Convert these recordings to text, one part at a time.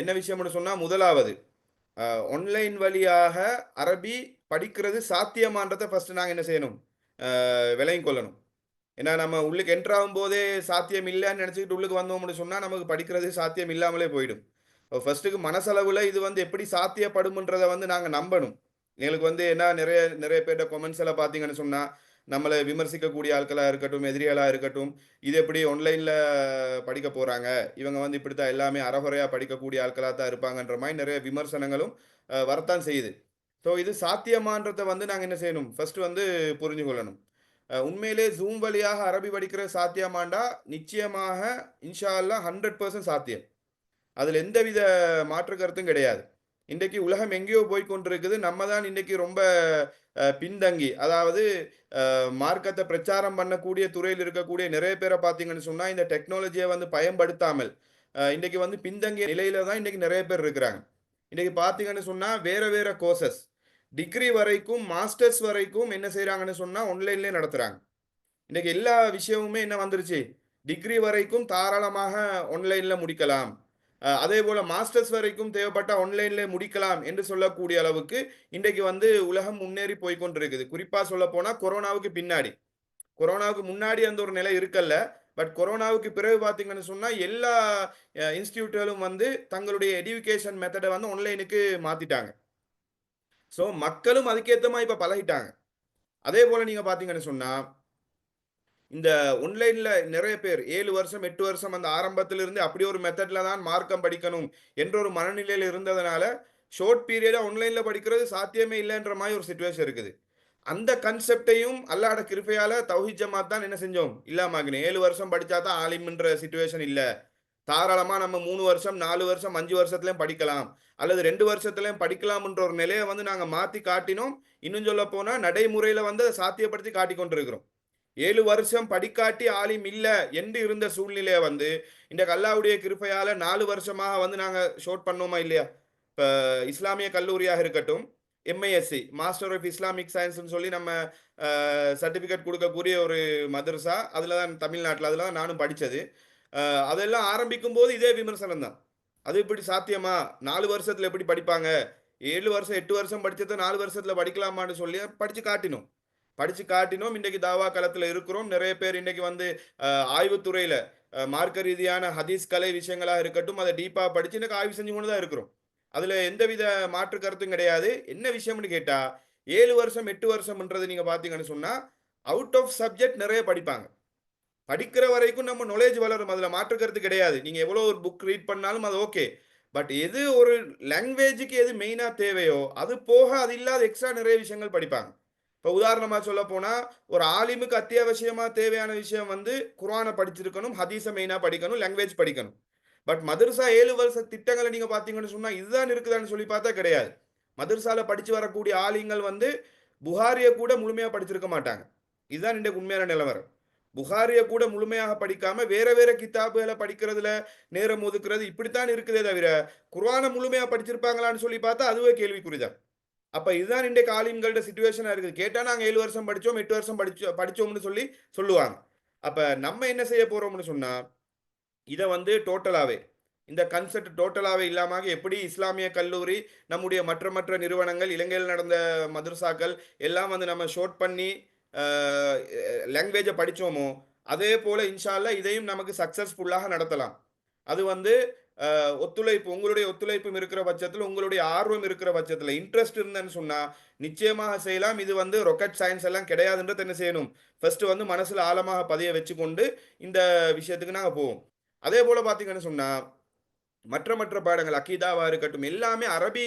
என்ன விஷயம்னு சொன்னால் முதலாவது ஆன்லைன் வழியாக அரபி படிக்கிறது சாத்தியமான்றதை ஃபஸ்ட்டு நாங்கள் என்ன செய்யணும்? விலையும் கொள்ளணும். ஏன்னா நம்ம உள்ளுக்கு என்ட்ரு ஆகும்போதே சாத்தியம் இல்லைன்னு நினச்சிக்கிட்டு உள்ளுக்கு வந்தோம்னு சொன்னால் நமக்கு படிக்கிறது சாத்தியம் இல்லாமலே போயிடும். ஃபர்ஸ்ட்டுக்கு மனசளவில் இது வந்து எப்படி சாத்தியப்படும்ன்றதை வந்து நாங்கள் நம்பணும். எங்களுக்கு வந்து என்ன நிறைய நிறைய பேர்கிட்ட கொமெண்ட்ஸ் எல்லாம் பார்த்தீங்கன்னு சொன்னால் நம்மளை விமர்சிக்கக்கூடிய ஆட்களாக இருக்கட்டும் எதிரிகளாக இருக்கட்டும் இது எப்படி ஆன்லைனில் படிக்க போகிறாங்க இவங்க வந்து இப்படி தான் எல்லாமே அறகுறையாக படிக்கக்கூடிய ஆட்களாக தான் இருப்பாங்கன்ற மாதிரி நிறைய விமர்சனங்களும் வரத்தான் செய்யுது. ஸோ இது சாத்தியமான்றதை வந்து நாங்கள் என்ன செய்யணும்? ஃபர்ஸ்ட் வந்து புரிஞ்சு கொள்ளணும். உண்மையிலே ஜூம் வழியாக அரபி படிக்கிற சாத்தியமாண்டா? நிச்சயமாக இன்ஷா அல்லாஹ் ஹண்ட்ரட் பர்சன்ட் சாத்தியம். அதில் எந்தவித மாற்று கருத்தும் கிடையாது. இன்றைக்கு உலகம் எங்கேயோ போய் கொண்டிருக்குது நம்ம தான் இன்றைக்கி ரொம்ப பின்தங்கி. அதாவது மார்க்கத்தை பிரச்சாரம் பண்ணக்கூடிய துறையில் இருக்கக்கூடிய நிறைய பேரை பார்த்தீங்கன்னு சொன்னால் இந்த டெக்னாலஜியை வந்து பயன்படுத்தாமல் இன்றைக்கி வந்து பின்தங்கிய நிலையில தான் இன்றைக்கி நிறைய பேர் இருக்கிறாங்க. இன்றைக்கி பார்த்தீங்கன்னு சொன்னால் வேறு வேறு கோர்சஸ் டிகிரி வரைக்கும் மாஸ்டர்ஸ் வரைக்கும் என்ன செய்கிறாங்கன்னு சொன்னால் ஆன்லைன்லேயே நடத்துகிறாங்க இன்றைக்கி எல்லா விஷயமுமே என்ன வந்துருச்சு? டிகிரி வரைக்கும் தாராளமாக ஆன்லைனில் முடிக்கலாம். அதே போல் மாஸ்டர்ஸ் வரைக்கும் தேவைப்பட்ட ஆன்லைனில் முடிக்கலாம் என்று சொல்லக்கூடிய அளவுக்கு இன்றைக்கு வந்து உலகம் முன்னேறி போய் கொண்டிருக்குது. குறிப்பாக சொல்ல போனால் கொரோனாவுக்கு பின்னாடி. கொரோனாவுக்கு முன்னாடி அந்த ஒரு நிலை இருக்கல்ல. பட் கொரோனாவுக்கு பிறகு பார்த்தீங்கன்னு சொன்னால் எல்லா இன்ஸ்டியூட்டுகளும் வந்து தங்களுடைய எஜுகேஷன் மெத்தடை வந்து ஆன்லைனுக்கு மாற்றிட்டாங்க ஸோ மக்களும் அதுக்கேற்ற மாதிரி இப்போ பழகிட்டாங்க. அதே போல் நீங்கள் பார்த்தீங்கன்னு சொன்னால் இந்த ஒன்லைனில் நிறைய பேர் ஏழு வருஷம் எட்டு வருஷம் அந்த ஆரம்பத்திலிருந்து அப்படி ஒரு மெத்தட்ல தான் மார்க்கம் படிக்கணும் என்ற ஒரு மனநிலையில் இருந்ததுனால ஷார்ட் பீரியடாக ஒன்லைனில் படிக்கிறது சாத்தியமே இல்லைன்ற மாதிரி ஒரு சுச்சுவேஷன் இருக்குது. அந்த கன்செப்டையும் அல்லாட கிருப்பையால தௌஹித் ஜமாத் தான் என்ன செஞ்சோம்? இல்லாமாகினேன் ஏழு வருஷம் படித்தா தான் ஆலிம்ன்ற சுச்சுவேஷன் இல்லை. தாராளமாக நம்ம மூணு வருஷம் நாலு வருஷம் அஞ்சு வருஷத்துலையும் படிக்கலாம். அல்லது ரெண்டு வருஷத்துலையும் படிக்கலாம்ன்ற ஒரு நிலையை வந்து நாங்கள் மாற்றி காட்டினோம். இன்னும் சொல்ல போனால் நடைமுறையில் வந்து அதை சாத்தியப்படுத்தி காட்டி கொண்டிருக்கிறோம் ஏழு வருஷம் படிக்காட்டி ஆலிம் இல்லை என்று இருந்த சூழ்நிலையை வந்து இந்த கல்லாவுடைய கிருப்பையால் நாலு வருஷமாக வந்து நாங்கள் ஷோட் பண்ணோமா இல்லையா? இப்போ இஸ்லாமிய கல்லூரியாக இருக்கட்டும் எம்ஐஎஸ்சி மாஸ்டர் ஆஃப் இஸ்லாமிக் சயின்ஸ்னு சொல்லி நம்ம சர்டிஃபிகேட் கொடுக்கக்கூடிய ஒரு மதரசா அதில் தான் தமிழ்நாட்டில் அதில் தான் நானும் படித்தது அதெல்லாம் ஆரம்பிக்கும் போது இதே விமர்சனம் தான். அது இப்படி சாத்தியமா? நாலு வருஷத்தில் எப்படி படிப்பாங்க? ஏழு வருஷம் எட்டு வருஷம் படித்ததை நாலு வருஷத்தில் படிக்கலாமான்னு சொல்லி படித்து காட்டினோம். படித்து காட்டினோம் இன்றைக்கு தாவா களத்தில் இருக்கிறோம். நிறைய பேர் இன்றைக்கி வந்து ஆய்வுத்துறையில் மார்க்க ரீதியான ஹதீஸ் கலை விஷயங்களாக இருக்கட்டும் அதை டீப்பாக படித்து இன்றைக்கு ஆய்வு செஞ்சு கொண்டு தான் இருக்கிறோம். அதில் எந்தவித மாற்று கருத்தும் கிடையாது. என்ன விஷயம்னு கேட்டால் ஏழு வருஷம் எட்டு வருஷம்ன்றது நீங்கள் பார்த்தீங்கன்னு சொன்னால் அவுட் ஆஃப் சப்ஜெக்ட் நிறைய படிப்பாங்க. படிக்கிற வரைக்கும் நம்ம நாலேஜ் வளரும். அதில் மாற்று கருத்து கிடையாது. நீங்கள் எவ்வளோ ஒரு புக் ரீட் பண்ணாலும் அது ஓகே பட் எது ஒரு லாங்குவேஜுக்கு எது மெயினாக தேவையோ அது போக அது இல்லாத எக்ஸ்ட்ரா நிறைய விஷயங்கள் படிப்பாங்க. இப்போ உதாரணமாக சொல்ல போனால் ஒரு ஆலிமுக்கு அத்தியாவசியமாக தேவையான விஷயம் வந்து குரானை படிச்சிருக்கணும் ஹதீஸை மெயினாக படிக்கணும் லாங்குவேஜ் படிக்கணும். பட் மதரசா ஏழு வருஷ திட்டங்களை நீங்கள் பார்த்தீங்கன்னு சொன்னால் இதுதான் இருக்குதான்னு சொல்லி பார்த்தா கிடையாது. மதுரசாவில் படித்து வரக்கூடிய ஆலிங்கள் வந்து புகாரியை கூட முழுமையாக படிச்சிருக்க மாட்டாங்க. இதுதான் இன்றைக்கு உண்மையான நிலவரம் புகாரியை கூட முழுமையாக படிக்காம வேற வேற கித்தாபுகளை படிக்கிறதுல நேரம் ஒதுக்குறது இப்படித்தான் இருக்குதே தவிர குர்வானை முழுமையாக படிச்சிருப்பாங்களான்னு சொல்லி பார்த்தா அதுவே கேள்விக்குறிதான். அப்ப இதுதான் இன்றைக்கு ஆலிம்களோட சுச்சுவேஷனா இருக்குது. கேட்டா நாங்க ஏழு வருஷம் படிச்சோம் எட்டு வருஷம் படிச்சோம் படிச்சோம்னு சொல்லி சொல்லுவாங்க. அப்ப நம்ம என்ன செய்ய போறோம்னு சொன்னா இதை வந்து டோட்டலாவே இந்த கன்செப்ட் டோட்டலாகவே இல்லாமல் எப்படி இஸ்லாமிய கல்லூரி நம்முடைய மற்ற மற்ற நிறுவனங்கள் இலங்கையில் நடந்த மதுரசாக்கள் எல்லாம் வந்து நம்ம ஷோட் பண்ணி லாங்குவேஜை படித்தோமோ அதே போல் இன்ஷால்ல இதையும் நமக்கு சக்ஸஸ்ஃபுல்லாக நடத்தலாம். அது வந்து ஒத்துழைப்பு உங்களுடைய ஒத்துழைப்பும் இருக்கிற பட்சத்தில் உங்களுடைய ஆர்வம் இருக்கிற பட்சத்தில் இன்ட்ரெஸ்ட் இருந்தேன்னு சொன்னால் நிச்சயமாக செய்யலாம். இது வந்து ரொக்கெட் சயின்ஸ் எல்லாம் கிடையாதுன்றது என்ன செய்யணும்? ஃபர்ஸ்ட் வந்து மனசில் ஆழமாக பதிய வச்சுக்கொண்டு இந்த விஷயத்துக்கு நாங்கள் போவோம். அதே போல் பார்த்தீங்கன்னு சொன்னால் மற்ற மற்ற பாடங்கள் அக்கீதாவாக இருக்கட்டும் எல்லாமே அரபி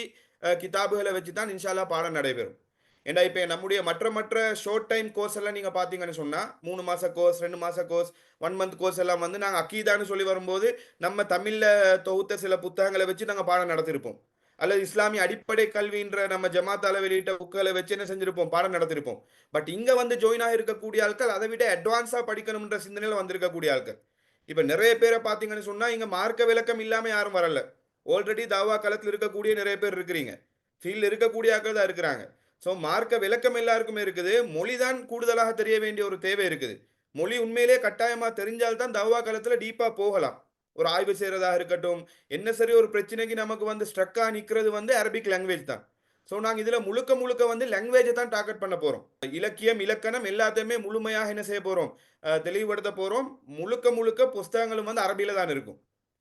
கிதாபுகளை வச்சு தான் இன்ஷால்லா பாடம் நடைபெறும். ஏன்னா இப்போ நம்முடைய மற்ற மற்ற ஷார்ட் டைம் கோர்ஸ் எல்லாம் நீங்கள் பார்த்தீங்கன்னு சொன்னால் மூணு மாத கோர்ஸ் ரெண்டு மாத கோர்ஸ் ஒன் மந்த் கோர்ஸ் எல்லாம் வந்து நாங்கள் அக்கீதான்னு சொல்லி வரும்போது நம்ம தமிழில் தொகுத்த சில புத்தகங்களை வச்சு நாங்கள் பாடம் நடத்திருப்போம். அல்லது இஸ்லாமிய அடிப்படை கல்வின்ற நம்ம ஜமாத்தால வெளியிட்ட புக்களை வச்சு என்ன செஞ்சிருப்போம்? பாடம் நடத்திருப்போம். பட் இங்கே வந்து ஜாயின் இருக்கக்கூடிய ஆட்கள் அதை விட அட்வான்ஸாக படிக்கணும்ன்ற சிந்தனையில வந்திருக்கக்கூடிய ஆட்கள். இப்போ நிறைய பேரை பாத்தீங்கன்னு சொன்னால் இங்கே மார்க்க விளக்கம் இல்லாமல் யாரும் வரல. ஆல்ரெடி தாவா களத்தில் இருக்கக்கூடிய நிறைய பேர் இருக்கிறீங்க. ஃபீல்டில் இருக்கக்கூடிய ஆட்கள் தான் இருக்கிறாங்க. ஸோ மார்க்க விளக்கம் எல்லாருக்குமே இருக்குது. மொழி தான் கூடுதலாக தெரிய வேண்டிய ஒரு தேவை இருக்குது. மொழி உண்மையிலே கட்டாயமாக தெரிஞ்சால்தான் தவா காலத்தில் டீப்பாக போகலாம். ஒரு ஆய்வு செய்கிறதாக இருக்கட்டும் என்ன சரி ஒரு பிரச்சனைக்கு நமக்கு வந்து ஸ்ட்ரக்காக நிற்கிறது வந்து அரபிக் லாங்குவேஜ் தான். ஸோ நாங்கள் இதில் முழுக்க முழுக்க வந்து லாங்குவேஜை தான் டார்கெட் பண்ண போகிறோம் இலக்கியம் இலக்கணம் எல்லாத்தையுமே முழுமையாக என்ன செய்ய போகிறோம் தெளிவுபடுத்த போகிறோம் முழுக்க முழுக்க புஸ்தகங்களும் வந்து அரபியில் தான் இருக்கும்.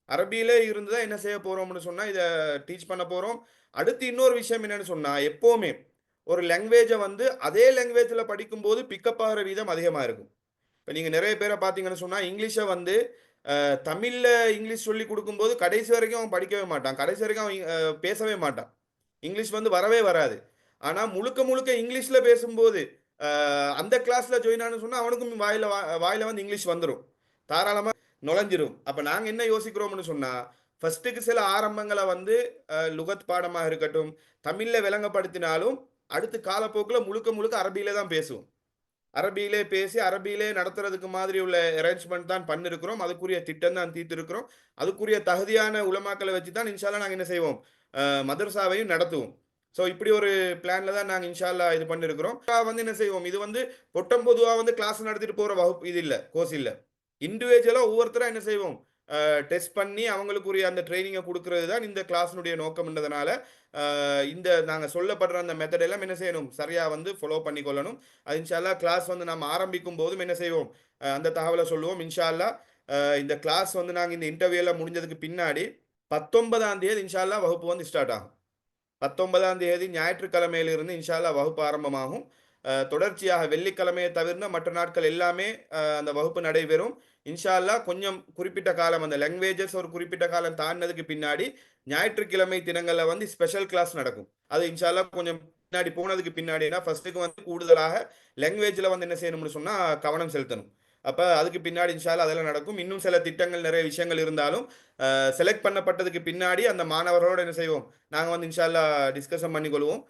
அரபியில் இருந்து தான் என்ன செய்ய போகிறோம்னு சொன்னால் இதை டீச் பண்ண போகிறோம் அடுத்து இன்னொரு விஷயம் என்னென்னு சொன்னால் எப்போவுமே ஒரு லாங்குவேஜை வந்து அதே லாங்குவேஜில் படிக்கும்போது பிக்கப் ஆகிற வீதம் அதிகமாக இருக்கும். இப்போ நீங்கள் நிறைய பேரை பார்த்தீங்கன்னு சொன்னால் இங்கிலீஷை வந்து தமிழில் இங்கிலீஷ் சொல்லி கொடுக்கும்போது கடைசி வரைக்கும் அவன் படிக்கவே மாட்டான். கடைசி வரைக்கும் அவன் பேசவே மாட்டான். இங்கிலீஷ் வந்து வரவே வராது. ஆனால் முழுக்க முழுக்க இங்கிலீஷில் பேசும்போது அந்த கிளாஸில் ஜாயின் ஆனு சொன்னால் அவனுக்கும் வாயில் வா- வந்து இங்கிலீஷ் வந்துடும் தாராளமாக நுழைஞ்சிரும். அப்போ நாங்கள் என்ன யோசிக்கிறோம்னு சொன்னால் ஃபர்ஸ்ட்டுக்கு சில ஆரம்பங்களை வந்து லுகத் பாடமாக இருக்கட்டும் தமிழில் விளங்கப்படுத்தினாலும் அடுத்து காலப்போக்கில் முழுக்க முழுக்க அரபியிலே தான் பேசுவோம். அரபியிலே பேசி அரபியிலே நடத்துறதுக்கு மாதிரி உள்ள அரேஞ்ச்மெண்ட் தான் பண்ணிருக்கிறோம். அதுக்குரிய திட்டம் தான் தீர்த்திருக்கிறோம். அதுக்குரிய தகுதியான உலமாக்களை வச்சு தான் இன்ஷால்லா நாங்கள் என்ன செய்வோம்? மதர்சாவையும் நடத்துவோம். ஸோ இப்படி ஒரு பிளான்ல தான் நாங்கள் இன்ஷால்லா இது பண்ணிருக்கிறோம். வந்து என்ன செய்வோம்? இது வந்து பொட்டம் பொதுவாக வந்து கிளாஸ் நடத்திட்டு போகிற வகுப்பு இது இல்லை கோர்ஸ் இல்லை. இண்டிவிஜுவலாக ஒவ்வொருத்தராக என்ன செய்வோம்? டெஸ்ட் பண்ணி அவங்களுக்குரிய அந்த ட்ரைனிங்கை கொடுக்கறது தான் இந்த கிளாஸினுடைய நோக்கம்ன்றதுனால இந்த நாங்கள் சொல்லப்படுற அந்த மெத்தட் எல்லாம் என்ன செய்யணும்? சரியாக வந்து ஃபாலோ பண்ணிக்கொள்ளணும். அது இன்ஷால்லா கிளாஸ் வந்து நம்ம ஆரம்பிக்கும் போதும் என்ன செய்வோம்? அந்த தகவலை சொல்லுவோம். இன்ஷால்லா இந்த கிளாஸ் வந்து நாங்கள் இந்த இன்டர்வியூலாம் முடிஞ்சதுக்கு பின்னாடி பத்தொன்பதாம் தேதி இன்ஷால்லா வகுப்பு வந்து ஸ்டார்ட் ஆகும். பத்தொன்பதாம் தேதி ஞாயிற்றுக்கிழமையிலிருந்து இன்ஷால்லா வகுப்பு ஆரம்பமாகும். தொடர்ச்சியாக வெள்ளிக்கிழமையை தவிர்த்து மற்ற நாட்கள் எல்லாமே அந்த வகுப்பு நடைபெறும். இன்ஷால்லா கொஞ்சம் குறிப்பிட்ட காலம் அந்த லாங்குவேஜஸ் ஒரு குறிப்பிட்ட காலம் தாண்டினதுக்கு பின்னாடி ஞாயிற்றுக்கிழமை தினங்களில் வந்து ஸ்பெஷல் கிளாஸ் நடக்கும். அது இன்ஷால்லா கொஞ்சம் பின்னாடி போனதுக்கு பின்னாடினா ஃபர்ஸ்ட்டுக்கு வந்து கூடுதலாக லாங்குவேஜில் வந்து என்ன செய்யணும்னு சொன்னால் கவனம் செலுத்தணும். அப்போ அதுக்கு பின்னாடி இன்ஷால்லா அதெல்லாம் நடக்கும். இன்னும் சில திட்டங்கள் நிறைய விஷயங்கள் இருந்தாலும் செலக்ட் பண்ணப்பட்டதுக்கு பின்னாடி அந்த மாணவர்களோடு என்ன செய்வோம் நாங்கள் வந்து இன்ஷால்லா டிஸ்கஷன் பண்ணிக்கொள்வோம்.